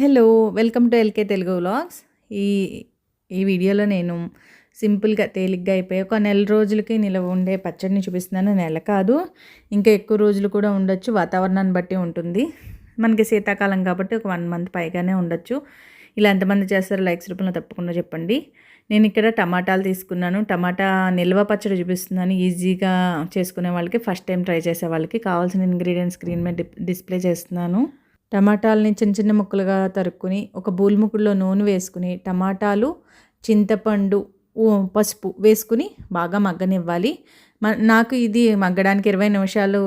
Hello welcome to L K Telugu vlogs ఈ ఈ వీడియోలో నేను సింపుల్గా తేలిగ్గా అయిపోయి ఒక నెల రోజులకి నిలవ ఉండే పచ్చడిని చూపిస్తున్నాను. నెల కాదు ఇంకా ఎక్కువ రోజులు కూడా ఉండొచ్చు. వాతావరణాన్ని బట్టి ఉంటుంది. మనకి శీతాకాలం కాబట్టి ఒక వన్ మంత్ పైగానే ఉండొచ్చు. ఇలా ఎంతమంది చేస్తారో లైక్స్ రూపంలో తప్పకుండా చెప్పండి. నేను ఇక్కడ టమాటాలు తీసుకున్నాను. టమాటా నిల్వ పచ్చడి చూపిస్తున్నాను. ఈజీగా చేసుకునే వాళ్ళకి ఫస్ట్ టైం ట్రై చేసే వాళ్ళకి కావాల్సిన ఇంగ్రీడియంట్స్ స్క్రీన్ మీద డిస్ప్లే చేస్తున్నాను. టమాటాలని చిన్న చిన్న ముక్కలుగా తరుక్కుని ఒక బూల్ముకుల్లో నూనె వేసుకుని టమాటాలు చింతపండు పసుపు వేసుకుని బాగా మగ్గనివ్వాలి. నాకు ఇది మగ్గడానికి ఇరవై నిమిషాలు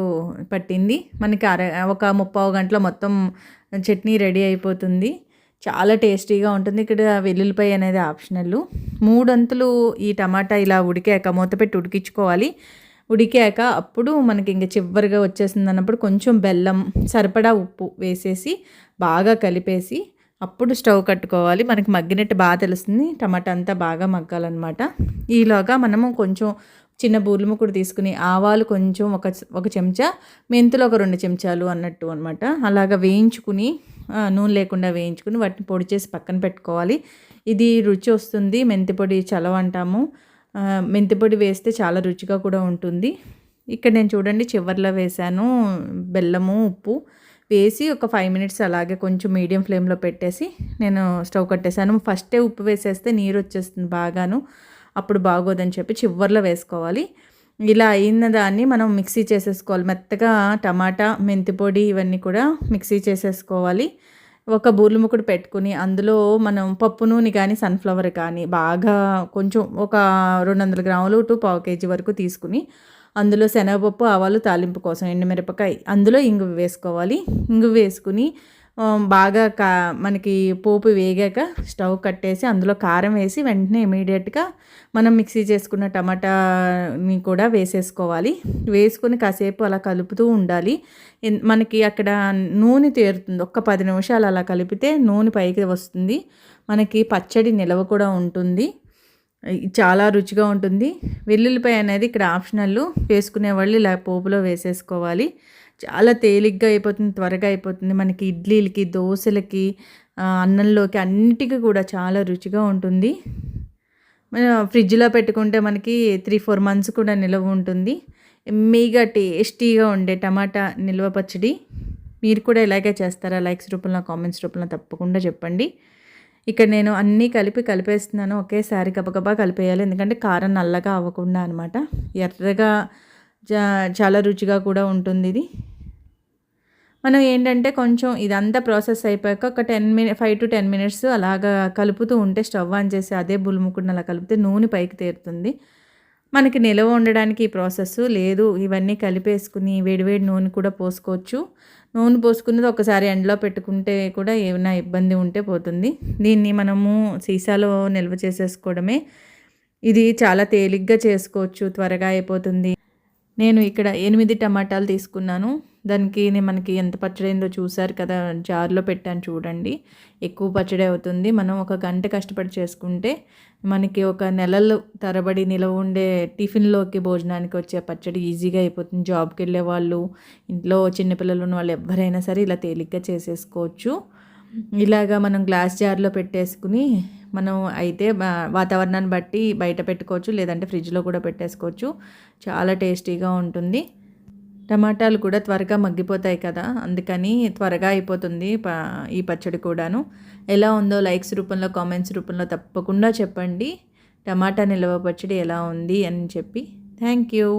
పట్టింది. మనకి అర ఒక ముప్పావు గంటలో మొత్తం చట్నీ రెడీ అయిపోతుంది. చాలా టేస్టీగా ఉంటుంది. ఇక్కడ వెల్లుల్లిపాయ అనేది ఆప్షనల్. మూడంతులు ఈ టమాటా ఇలా ఉడికాక మూత పెట్టి ఉడికించుకోవాలి. ఉడికాక అప్పుడు మనకి ఇంక చివరిగా వచ్చేసింది అన్నప్పుడు కొంచెం బెల్లం సరిపడా ఉప్పు వేసేసి బాగా కలిపేసి అప్పుడు స్టవ్ కట్టుకోవాలి. మనకి మగ్గినట్టు బాగా తెలుస్తుంది. టమాటా అంతా బాగా మగ్గాలన్నమాట. ఈలోగా మనము కొంచెం చిన్న బూర్లు కూడా తీసుకుని ఆవాలు కొంచెం ఒక ఒక చెంచా మెంతులు ఒక రెండు చెంచాలు అన్నట్టు అనమాట అలాగ వేయించుకుని నూనె లేకుండా వేయించుకుని వాటిని పొడి చేసి పక్కన పెట్టుకోవాలి. ఇది రుచి వస్తుంది. మెంతి పొడి చలవ అంటాము మెంతిపొడి వేస్తే చాలా రుచిగా కూడా ఉంటుంది. ఇక్కడ నేను చూడండి చివర్లో వేసాను బెల్లము ఉప్పు. వేసి ఒక ఫైవ్ మినిట్స్ అలాగే కొంచెం మీడియం ఫ్లేమ్లో పెట్టేసి నేను స్టవ్ కట్టేసాను ఫస్టే ఉప్పు వేసేస్తే నీరు వచ్చేస్తుంది బాగాను. అప్పుడు బాగోదని చెప్పి చివర్లో వేసుకోవాలి. ఇలా అయిన దాన్ని మనం మిక్సీ చేసేసుకోవాలి. మెత్తగా టమాటా మెంతి పొడి ఇవన్నీ కూడా మిక్సీ చేసేసుకోవాలి. ఒక బూర్లు పెట్టుకుని అందులో మనం పప్పు నూనె కానీ సన్ఫ్లవర్ కానీ బాగా కొంచెం ఒక రెండు వందల గ్రాములు టు పావు కేజీ వరకు తీసుకుని అందులో శనగపప్పు ఆవాలు తాలింపు కోసం ఎండుమిరపకాయ అందులో ఇంగు వేసుకోవాలి. ఇంగు వేసుకుని బాగా కా మనకి పోపు వేగాక స్టవ్ కట్టేసి అందులో కారం వేసి వెంటనే ఇమీడియట్గా మనం మిక్సీ చేసుకున్న టమాటాని కూడా వేసేసుకోవాలి. వేసుకొని కాసేపు అలా కలుపుతూ ఉండాలి. మనకి అక్కడ నూనె తేరుతుంది. ఒక్క పది నిమిషాలు అలా కలిపితే నూనె పైకి వస్తుంది. మనకి పచ్చడి నిలవ కూడా ఉంటుంది. చాలా రుచిగా ఉంటుంది. వెల్లుల్లిపాయ అనేది ఇక్కడ ఆప్షనల్. వేసుకునే వాళ్ళు ఇలా పోపులో వేసేసుకోవాలి. చాలా తేలిగ్గా అయిపోతుంది త్వరగా అయిపోతుంది. మనకి ఇడ్లీలకి దోశలకి అన్నంలోకి అన్నిటికీ కూడా చాలా రుచిగా ఉంటుంది. ఫ్రిడ్జ్లో పెట్టుకుంటే మనకి త్రీ ఫోర్ మంత్స్ కూడా నిల్వ ఉంటుంది. ఎమ్మీగా టేస్టీగా ఉండే టమాటా నిల్వ పచ్చడి. మీరు కూడా ఇలాగే చేస్తారా? లైక్స్ రూపంలో కామెంట్స్ రూపంలో తప్పకుండా చెప్పండి. ఇక్కడ నేను అన్నీ కలిపి కలిపేస్తున్నాను. ఒకేసారి గబగబా కలిపేయాలి. ఎందుకంటే కారం నల్లగా అవ్వకుండా అనమాట ఎర్రగా చాలా రుచిగా కూడా ఉంటుంది ఇది. మనం ఏంటంటే కొంచెం ఇదంతా ప్రాసెస్ అయిపోయాక ఒక ten minute five to ten minutes అలాగా కలుపుతూ ఉంటే స్టవ్ ఆన్ చేసి అదే బులుముకున్న అలా కలిపితే నూనె పైకి తేరుతుంది. మనకి నిలవ ఉండడానికి ఈ ప్రాసెస్ లేదు. ఇవన్నీ కలిపేసుకుని వేడివేడి నూనె కూడా పోసుకోవచ్చు. నూనె పోసుకున్నది ఒకసారి ఎండలో పెట్టుకుంటే కూడా ఏమైనా ఇబ్బంది ఉంటే పోతుంది. దీన్ని మనము సీసాలో నిల్వ చేసేసుకోవడమే. ఇది చాలా తేలిగ్గా చేసుకోవచ్చు. త్వరగా అయిపోతుంది. నేను ఇక్కడ ఎనిమిది టమాటాలు తీసుకున్నాను. దానికి మనకి ఎంత పచ్చడి అయిందో చూసారు కదా జార్లో పెట్టాను చూడండి. ఎక్కువ పచ్చడి అవుతుంది. మనం ఒక గంట కష్టపడి చేసుకుంటే మనకి ఒక నెలలు తరబడి నిలవ ఉండే టిఫిన్లోకి భోజనానికి వచ్చే పచ్చడి ఈజీగా అయిపోతుంది. జాబ్కి వెళ్ళే వాళ్ళు ఇంట్లో చిన్నపిల్లలు ఉన్న వాళ్ళు ఎవరైనా సరే ఇలా తేలిగ్గా చేసేసుకోవచ్చు. ఇలాగా మనం గ్లాస్ జార్లో పెట్టేసుకుని మనం అయితే వాతావరణాన్ని బట్టి బయట పెట్టుకోవచ్చు లేదంటే ఫ్రిడ్జ్లో కూడా పెట్టేసుకోవచ్చు. చాలా టేస్టీగా ఉంటుంది. టమాటాలు కూడా త్వరగా మగ్గిపోతాయి కదా అందుకని త్వరగా అయిపోతుంది ఈ పచ్చడి కూడాను. ఎలా ఉందో లైక్స్ రూపంలో కామెంట్స్ రూపంలో తప్పకుండా చెప్పండి. టమాటా నిల్వ పచ్చడి ఎలా ఉంది అని చెప్పి. Thank you.